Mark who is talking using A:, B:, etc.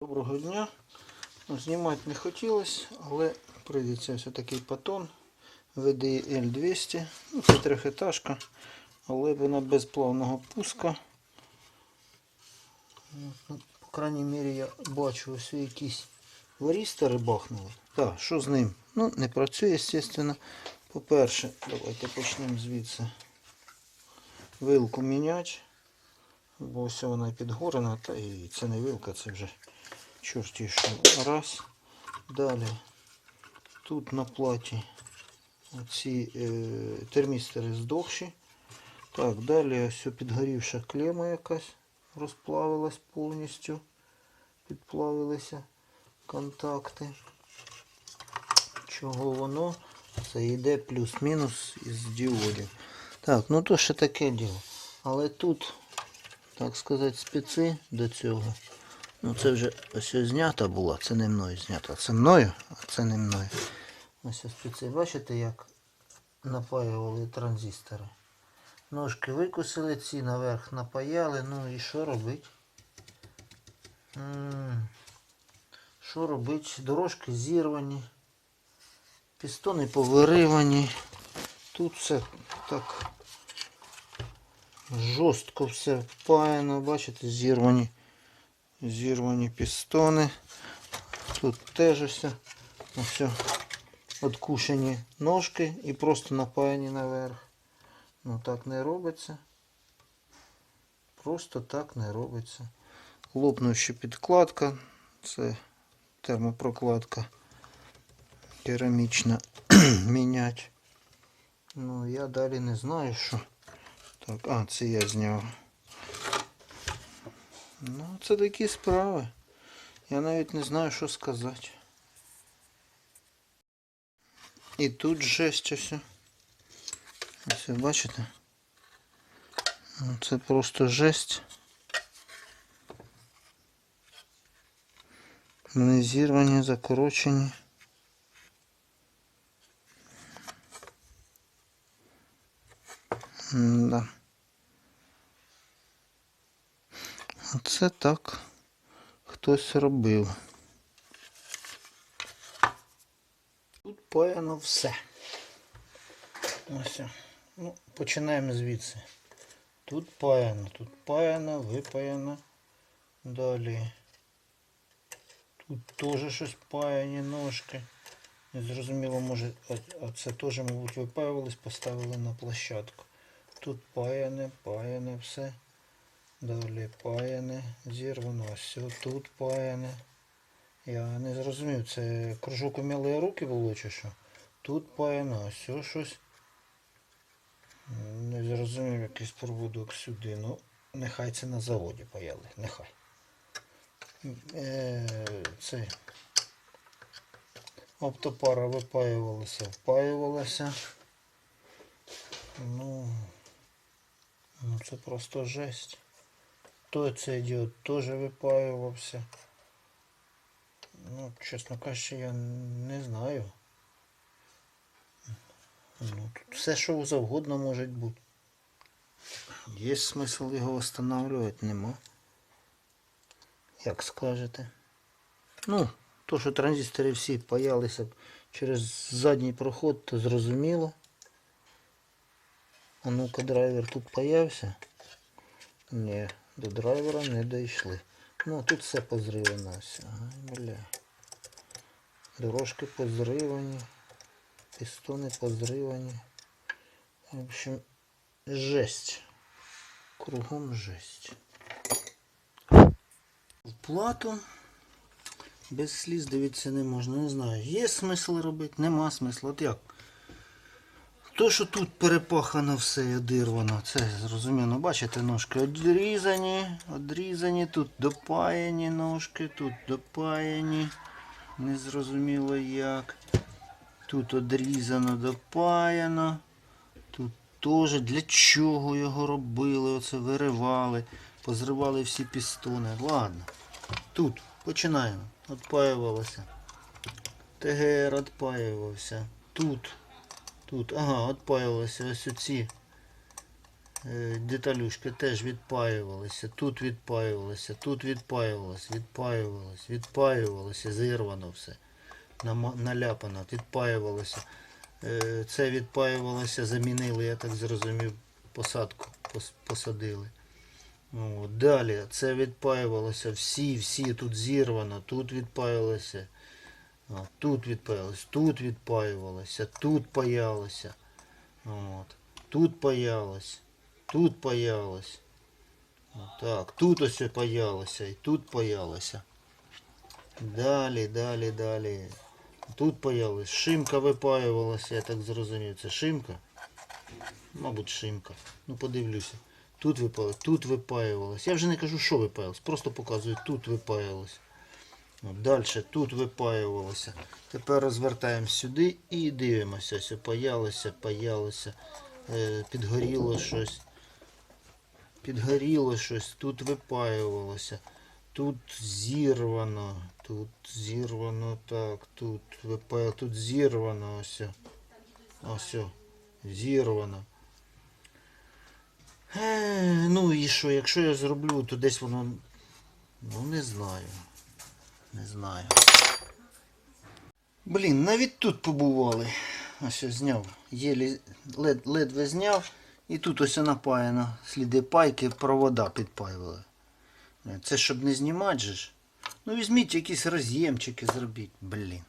A: Доброго дня. Ну, Знімати не хотілося, але прийдеться ось такий патон VDI L200. Ну, це трьохетажка, але вона без плавного пуска. Ну, По крайній мірі я бачу, ось якісь варістери бахнули. Так, що з ним? Ну, не працює, звісно. По-перше, давайте почнемо звідси. Вилку міняти. Бо ось вона підгорена, та і це не вилка, це вже чорті що. Раз. Далі. Тут на платі ці е, термістери здохші. Так, далі ось підгорівша клема якась розплавилась повністю. Підплавилися контакти. Чого воно? Це йде плюс-мінус із діодів. Так, ну то ще таке діло. Але тут, так сказати, специ до цього. Ну це вже ось знята була, це не мною знята. Це мною, а це не мною. Ось ось специ. Бачите, як напаювали транзистори. Ножки викусили, ці наверх напаяли. Ну і що робити? Що робити? Дорожки зірвані. Пістони повиривані. Тут все так жорстко все впаяно. Бачите, зірвані. Зірвані пістони. Тут теж все. Все. Откушені ножки і просто напаяні наверх. Ну так не робиться. Просто так не робиться. Лопнуща підкладка. Це термопрокладка керамічна мінять. Ну я далі не знаю що. Так, а, це я зняв. Ну, це такі справи. Я навіть не знаю, що сказати. І тут жесть ось. Ось ви бачите? Ну, Це просто жесть. Вони зірвані, закорочені. Да. Оце так хтось робив. Тут паяно все. Ось. Ну, починаємо звідси. Тут паяно, тут паяно, випаяно. Далі. Тут теж щось паяні ножки. Незрозуміло, може, а це теж, мабуть, випаювались, поставили на площадку. Тут паяне, паяне все. Далі паяне, зірвано, все тут паяне. Я не зрозумів, це кружок умілої руки було чи що? Тут паяно, все щось. Не зрозумів якийсь проводок сюди. Ну, нехай це на заводі паяли, нехай. Е, це оптопара випаювалася, впаювалася. Ну, ну це просто жесть. То цей діод теж випаювався. Ну, чесно кажучи, я не знаю. Ну, тут все, що завгодно може бути. Є смисл його встановлювати, нема. Як скажете. Ну, то, що транзистори всі паялися через задній проход, то зрозуміло. А ну-ка драйвер тут паявся. Ні, до драйвера не дійшли. Ну, тут все позривано. все. Ага, бля. Дорожки позривані. Пістони позривані. В общем, жесть. Кругом жесть. В плату без сліз дивитися не можна. Не знаю, є смисл робити, нема смислу. От як? То, що тут перепахано все і одірвано, це зрозуміло. Бачите, ножки одрізані, одрізані, тут допаяні ножки, тут допаяні. Незрозуміло як. Тут одрізано, допаяно. Тут теж для чого його робили, оце виривали, позривали всі пістони. Ладно. Тут починаємо. Отпаювалося. ТГР отпаювався. Тут. Тут, ага, отпаювалися ось оці Е, Деталюшки теж відпаювалися, тут відпаювалися, тут відпаювалося, відпаювалося, відпаювалося, зірвано все. Наляпано, відпаювалося. Е, Це відпаювалося, замінили, я так зрозумів, посадку пос- посадили. О, далі це відпаювалося, всі, всі тут зірвано, тут відпаювалося, тут відпаювалося, тут відпаювалося, тут паялося. От. Тут паялось, тут паялось. Так, тут ось паялося і тут паялося. Далі, далі, далі. Тут паялось. Шимка випаювалася, я так зрозумів. Це шимка? Мабуть, шимка. Ну подивлюся. Тут випаювалось, тут випаювалось. Я вже не кажу, що випаювалось, просто показую, тут випаювалось. Далі тут випаювалося. Тепер розвертаємо сюди і дивимося. Ось паялося, паялося, е, підгоріло щось. Підгоріло щось, тут випаювалося. Тут зірвано, тут зірвано, так, тут випаю, тут зірвано, ось. Ось, зірвано. Е, ну і що, якщо я зроблю, то десь воно. Ну не знаю. Не знаю. Блін, навіть тут побували. Ось я зняв. Єлі лед, ледве зняв. І тут ось напаяно. Сліди пайки, провода підпаювали. Це щоб не знімати же ж. Ну візьміть якісь роз'ємчики зробіть. Блін.